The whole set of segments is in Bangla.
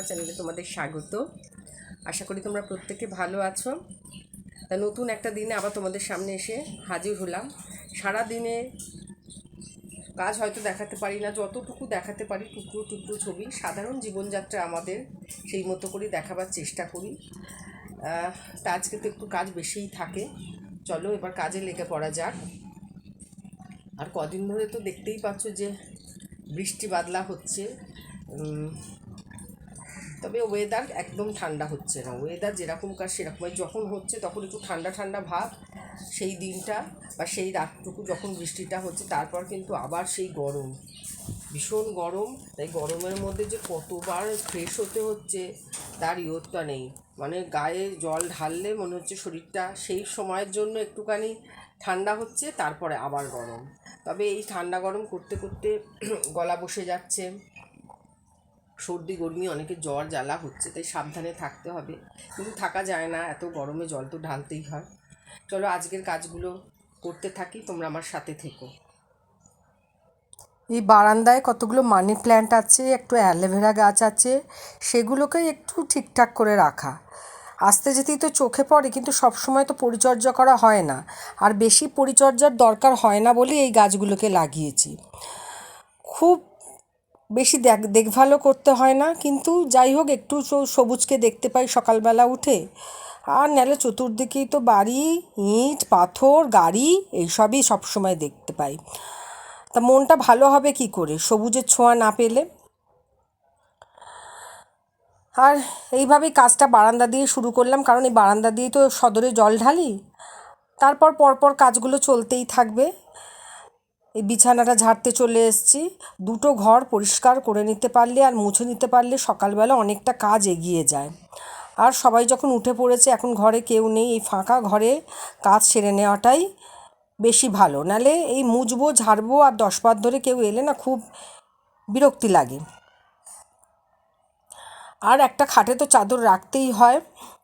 পাঠ চ্যানেলে তোমাদের স্বাগত। আশা করি তোমরা প্রত্যেকে ভালো আছো। তা নতুন একটা দিনে আবার তোমাদের সামনে এসে হাজির হলাম। সারা দিনে কাজ হয়তো দেখাতে পারি না, যতটুকু দেখাতে পারি টুকরো টুকরো ছবি। সাধারণ জীবনযাত্রা আমাদের সেই মতো করে দেখাবার চেষ্টা করি। তা আজকে তো একটু কাজ বেশিই থাকে। চলো এবার কাজে লেগে পড়া যাক। আর কদিন ধরে তো দেখতেই পাচ্ছ যে বৃষ্টি বাদলা হচ্ছে। তবে ওয়েদার একদম ঠান্ডা হচ্ছে না। ওয়েদার যেরকমকার সেরকম। যখন হচ্ছে তখন একটু ঠান্ডা ঠান্ডা ভাব। সেই দিনটা বা সেই রাতটুকু যখন বৃষ্টিটা হচ্ছে তারপর কিন্তু আবার সেই গরম। ভীষণ গরম। তাই গরমের মধ্যে যে কতবার ফ্রেশ হতে হচ্ছে তার ইয়ত্তা নেই। মানে গায়ে জল ঢাললে মনে হচ্ছে শরীরটা সেই সময়ের জন্য একটুখানি ঠান্ডা হচ্ছে, তারপরে আবার গরম। তবে এই ঠান্ডা গরম করতে করতে গলা বসে যাচ্ছে। সর্দি, গরমি, অনেকে জ্বর, জ্বালা হচ্ছে, তাই সাবধানে থাকতে হবে। কিন্তু থাকা যায় না, এত গরমে জল তো ঢালতেই হয়। চলো আজকের কাজগুলো করতে থাকি, তোমরা আমার সাথে থেকো। এই বারান্দায় কতগুলো মানি প্ল্যান্ট আছে, একটু অ্যালোভেরা গাছ আছে সেগুলোকে একটু ঠিকঠাক করে রাখা। আস্তে যেতেই তো চোখে পড়ে, কিন্তু সব সময় তো পরিচর্যা করা হয় না। আর বেশি পরিচর্যার দরকার হয় না বলে এই গাছগুলোকে লাগিয়েছি। খুব বেশি দেখ দেখভালও করতে হয় না, কিন্তু যাই হোক একটু সবুজকে দেখতে পাই সকালবেলা উঠে। আর নাহলে চতুর্দিকেই তো বাড়ি, ইট, পাথর, গাড়ি, এইসবই সবসময় দেখতে পাই। তা মনটা ভালো হবে কি করে? সবুজের ছোঁয়া না পেলে? আর এইভাবেই কাজটা বারান্দা দিয়ে শুরু করলাম, কারণ এই বারান্দা দিয়েই তো সদরে জল ঢালি। তারপর পরপর কাজগুলো চলতেই থাকবে। এই বিছানাটা ঝাড়তে চলে এসেছি। দুটো ঘর পরিষ্কার করে নিতে পারলে আর মুছে নিতে পারলে সকালবেলা অনেকটা কাজ এগিয়ে যায়। আর সবাই যখন উঠে পড়েছে, এখন ঘরে কেউ নেই। এই ফাঁকা ঘরে কাজ সেরে নেওয়াটাই বেশি ভালো। নালে এই মুজবো ঝাড়বো আর দশ বার ধরে কেউ এলে না খুব বিরক্তি লাগে। আর একটা খাটে তো চাদর রাখতেই হয়।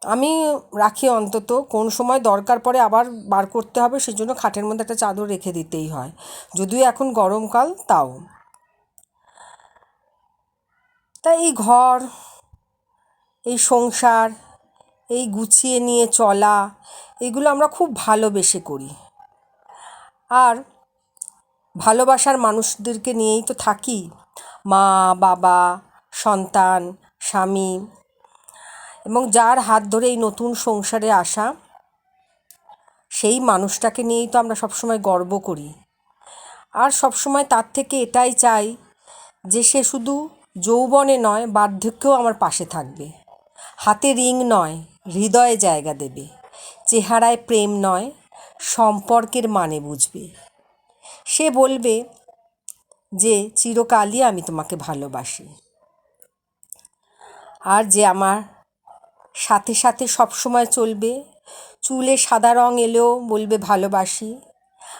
আমি রাখি অন্তত, কোন সময় দরকার পড়ে আবার বার করতে হবে, সেজন্য খাটের মধ্যে একটা চাদর রেখে দিতেই হয়। যদিও এখন গরমকাল, তাও। তাই এই ঘর, এই সংসার, এই গুছিয়ে নিয়ে চলা, এগুলো আমরা খুব ভালোবেসে করি। আর ভালোবাসার মানুষদেরকে নিয়েই তো থাকি। মা, বাবা, সন্তান স্বামী এবং যার হাত ধরে এই নতুন সংসারে আসা, সেই মানুষটাকে নিয়েই তো আমরা সবসময় গর্ব করি। আর সবসময় তার থেকে এটাই চাই যে সে শুধু যৌবনে নয়, বার্ধক্যেও আমার পাশে থাকবে। হাতে রিং নয়, হৃদয়ে জায়গা দেবে। চেহারায় প্রেম নয়, সম্পর্কের মানে বুঝবে। সে বলবে যে, চিরকালই আমি তোমাকে ভালোবাসি। আর যে আমার সাথে সাথে সব সময় চলবে। চুলে সাদা রং এলেও বলবে ভালোবাসি।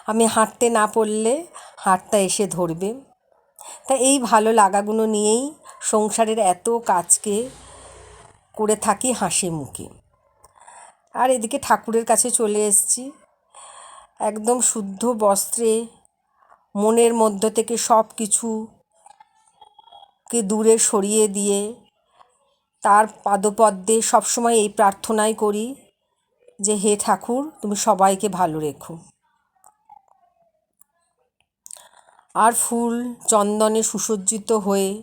আমি হাঁটতে না পড়লে হাঁটটা এসে ধরবে। তা এই ভালো লাগাগুলো নিয়েই সংসারের এত কাজকে করে থাকি হাসি মুখে। আর এদিকে ঠাকুরের কাছে চলে এসেছি। একদম শুদ্ধ বস্ত্রে মনের মধ্য থেকে সব কিছুকে দূরে সরিয়ে দিয়ে তার পাদপদ্মে সবসময় এই প্রার্থনাই করি যে, হে ঠাকুর, তুমি সবাইকে ভালো রেখো। আর ফুল চন্দনে সুসজ্জিত হয়ে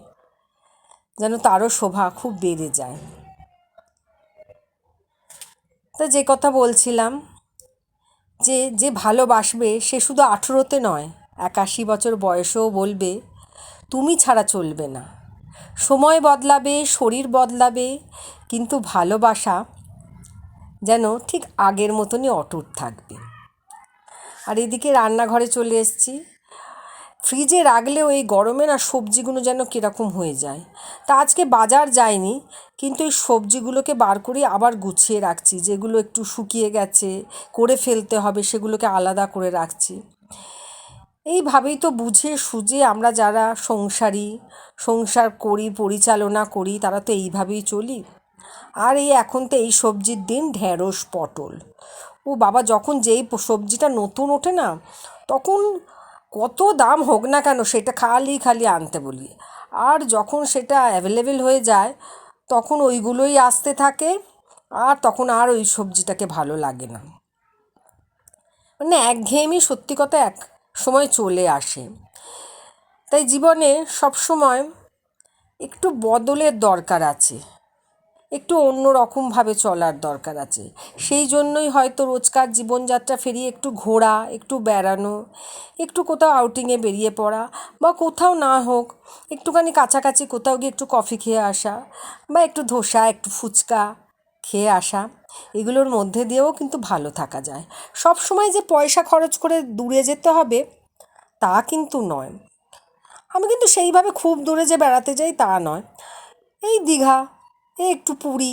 যেন তারও শোভা খুব বেড়ে যায়। তা যে কথা বলছিলাম, যে যে ভালোবাসবে সে শুধু আঠেরোতে নয়, একাশি বছর বয়সেও বলবে, তুমি ছাড়া চলবে না। সময় বদলাবে, শরীর বদলাবে, কিন্তু ভালোবাসা যেন ঠিক আগের মতনই অটুট থাকবে। আর এদিকে রান্নাঘরে চলে এসেছি। ফ্রিজে রাখলেও এই গরমে না সবজিগুলো যেন কীরকম হয়ে যায়। তা আজকে বাজার যায়নি, কিন্তু এই সবজিগুলোকে বার করে আবার গুছিয়ে রাখছি, যেগুলো একটু শুকিয়ে গেছে, করে ফেলতে হবে, সেগুলোকে আলাদা করে রাখছি। এইভাবেই তো বুঝে সুঝে আমরা যারা সংসারী, সংসার করি, পরিচালনা করি, তারা তো এইভাবেই চলি। আর এই এখন তো এই সবজির দিন ঢ্যাঁড়স পটল। ও বাবা, যখন যেই সবজিটা নতুন ওঠে না, তখন কত দাম হোক না কেন সেটা খালি খালি আনতে বলি। আর যখন সেটা অ্যাভেলেবেল হয়ে যায়, তখন ওইগুলোই আসতে থাকে, আর তখন আর ওই সবজিটাকে ভালো লাগে না। মানে একঘেয়েমি সত্যি কথা এক সময় চলে আসে। তাই জীবনে সব সময় একটু বদলের দরকার আছে। একটু অন্য রকমভাবে চলার দরকার আছে। সেই জন্যই হয়তো রোজকার জীবনযাত্রা ফেরিয়ে একটু ঘোরা, একটু বেড়ানো, একটু কোথাও আউটিংয়ে বেরিয়ে পড়া বা কোথাও না হোক একটুখানি কাছাকাছি কোথাও গিয়ে একটু কফি খেয়ে আসা বা একটু ধোসা, একটু ফুচকা খেয়ে আসা, এগুলোর মধ্যে দিয়েও কিন্তু ভালো থাকা যায়। সব সময় যে পয়সা খরচ করে দূরে যেতে হবে, তা কিন্তু নয়। আমি কিন্তু সেইভাবে খুব দূরে যে বেড়াতে যাই, তা নয়। এই দীঘা, এই একটু পুরী,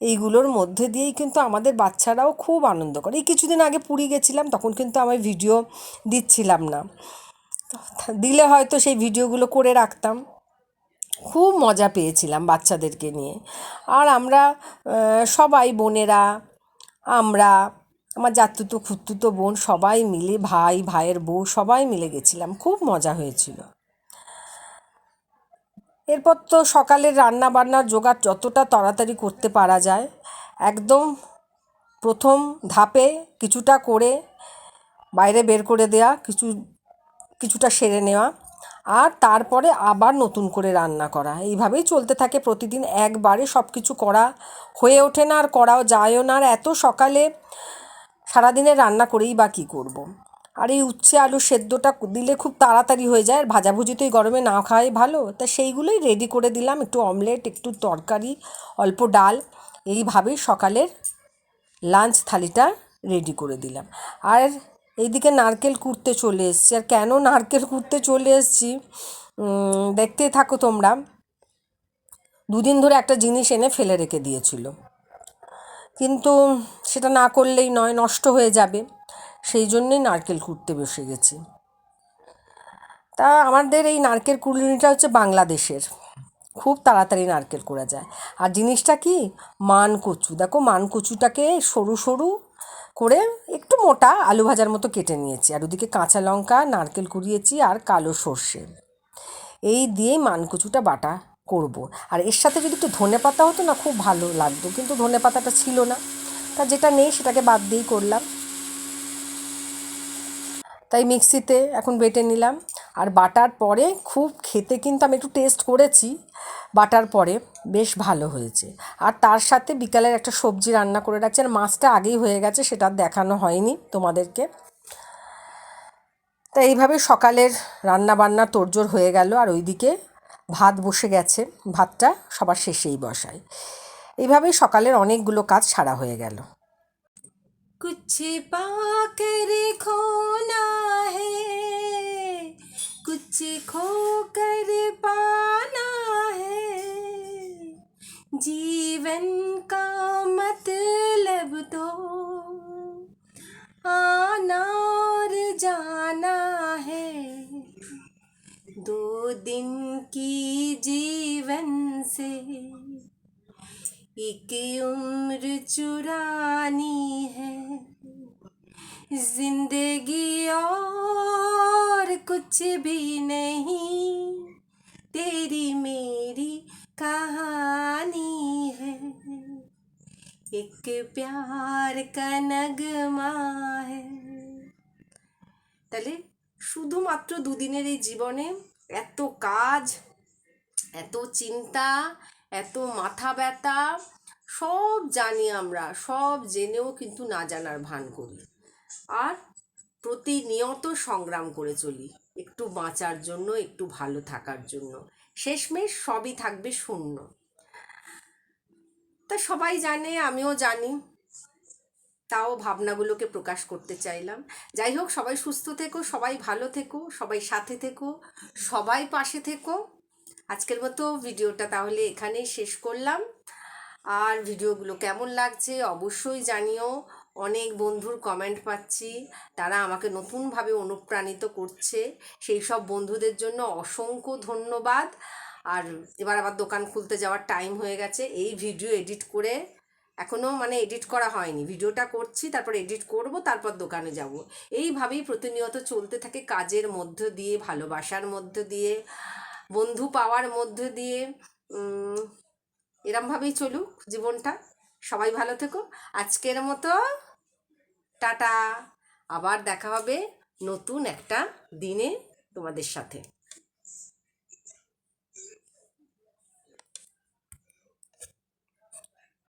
এইগুলোর মধ্যে দিয়েই কিন্তু আমাদের বাচ্চারাও খুব আনন্দ করে। এই কিছুদিন আগে পুরী গেছিলাম, তখন কিন্তু আমি ভিডিও দিচ্ছিলাম না। দিলে হয়তো সেই ভিডিওগুলো করে রাখতাম। খুব মজা পেয়েছিলাম বাচ্চাদেরকে নিয়ে। আর আমরা সবাই বোনেরা, আমরা, আমার জাতুতো খুতুতো বোন সবাই মিলে, ভাই, ভাইয়ের বউ সবাই মিলে গেছিলাম। খুব মজা হয়েছিল। এরপর তো সকালের রান্না বান্নার জোগাড় যতটা তাড়াতাড়ি করতে পারা যায়, একদম প্রথম ধাপে কিছুটা করে বাইরে বের করে দেয়া, কিছু, কিছুটা সেরে নেওয়া। আর তারপরে আবার নতুন করে রান্না করা। এইভাবেই চলতে থাকে প্রতিদিন। একবারে সব কিছু করা হয়ে ওঠে না, আর করাও যায়ও না। আর এত সকালে সারাদিনে রান্না করেই বা কী করব। আর এই উচ্ছে আলু সেদ্ধটা দিলে খুব তাড়াতাড়ি হয়ে যায়। আর ভাজাভুজি তো এই গরমে না খাওয়াই ভালো। তা সেইগুলোই রেডি করে দিলাম। একটু অমলেট একটু তরকারি, অল্প ডাল। এইভাবেই সকালের লাঞ্চ থালিটা রেডি করে দিলাম। আর এইদিকে নারকেল কুড়তে চলে এসেছি। আর কেন নারকেল কুড়তে চলে এসেছি? উম, দেখতেই থাকো তোমরা। দুদিন ধরে একটা জিনিস এনে ফেলে রেখে দিয়েছিল। কিন্তু সেটা না করলেই নয় নষ্ট হয়ে যাবে। সেই জন্যই নারকেল কুড়তে বসে গেছি। তা আমাদের এই নারকেল কুড়ুনিটা হচ্ছে বাংলাদেশের। খুব তাড়াতাড়ি নারকেল করা যায়। আর জিনিসটা কি? মান কচু দেখো মান কচুটাকে সরু সরু করে একটু মোটা আলু ভাজার মতো কেটে নিয়েছি। আর ওদিকে কাঁচা লঙ্কা, নারকেল কুড়িয়েছি আর কালো সর্ষে। এই দিয়েই মানকুচুটা বাটা করব। আর এর সাথে যদি একটু ধনে পাতা হতো না, খুব ভালো লাগতো। কিন্তু ধনে পাতাটা ছিল না। তা যেটা নেই, সেটাকে বাদ দিয়েই করলাম। তাই মিক্সিতে এখন বেটে নিলাম। আর বাটার পরে খুব খেতে কিন্তু আমি একটু টেস্ট করেছি। বাটার পরে বেশ ভালো হয়েছে। আর তার সাথে বিকালের একটা সবজি রান্না করে রাখছি। আর মাছটা আগেই হয়ে গেছে, সেটা দেখানো হয়নি তোমাদেরকে। তা এইভাবে সকালের রান্না বান্না তোরজোর হয়ে গেল, আর ওইদিকে ভাত বসে গেছে। ভাতটা সবার শেষেই বসায়। এইভাবে সকালের অনেকগুলো কাজ সারা হয়ে গেল। কুচ্ছে পাকর খোনা হে, কুচ্ছে খোকর পানা হে। जीवन का मतलब तो आना और जाना है। दो दिन की जीवन से एक उम्र चुरानी है। ज़िंदगी और कुछ भी नहीं, तेरी मेरी कहानी। है एक प्यार का नगमा है তাহলে শুধুমাত্র দুদিনের এই জীবনে এত কাজ এত চিন্তা এত মাথা ব্যথা সব জানি আমরা সব জেনেও কিন্তু না জানার ভান করি আর প্রতিনিয়ত সংগ্রাম করে চলি একটু বাঁচার জন্য একটু ভালো থাকার জন্য শেষমেশ সবই থাকবে শূন্য তা সবাই জানে, আমিও জানি। তাও ভাবনাগুলোকে প্রকাশ করতে চাইলাম। যাই হোক, সবাই সুস্থ থেকো, সবাই ভালো থেকো, সবাই সাথে থেকো, সবাই পাশে থেকো। আজকের মতো ভিডিওটা তাহলে এখানেই শেষ করলাম। আর ভিডিওগুলো কেমন লাগছে অবশ্যই জানিও। অনেক বন্ধুর কমেন্ট পাচ্ছি। তারা আমাকে নতুনভাবে অনুপ্রাণিত করছে। সেই সব বন্ধুদের জন্য অসংখ্য ধন্যবাদ। আর এবার আবার দোকান খুলতে যাওয়ার টাইম হয়ে গেছে। এই ভিডিও এডিট করে এখনও মানে এডিট করা হয়নি। ভিডিওটা করছি, তারপর এডিট করব, তারপর দোকানে যাব। এইভাবেই প্রতিনিয়ত চলতে থাকে কাজের মধ্য দিয়ে, ভালোবাসার মধ্য দিয়ে, বন্ধু পাওয়ার মধ্য দিয়ে। এরমভাবেই চলুক জীবনটা। সবাই ভালো থেকো। আজকের মতো টাটা। আবার দেখা হবে নতুন একটা দিনে তোমাদের সাথে।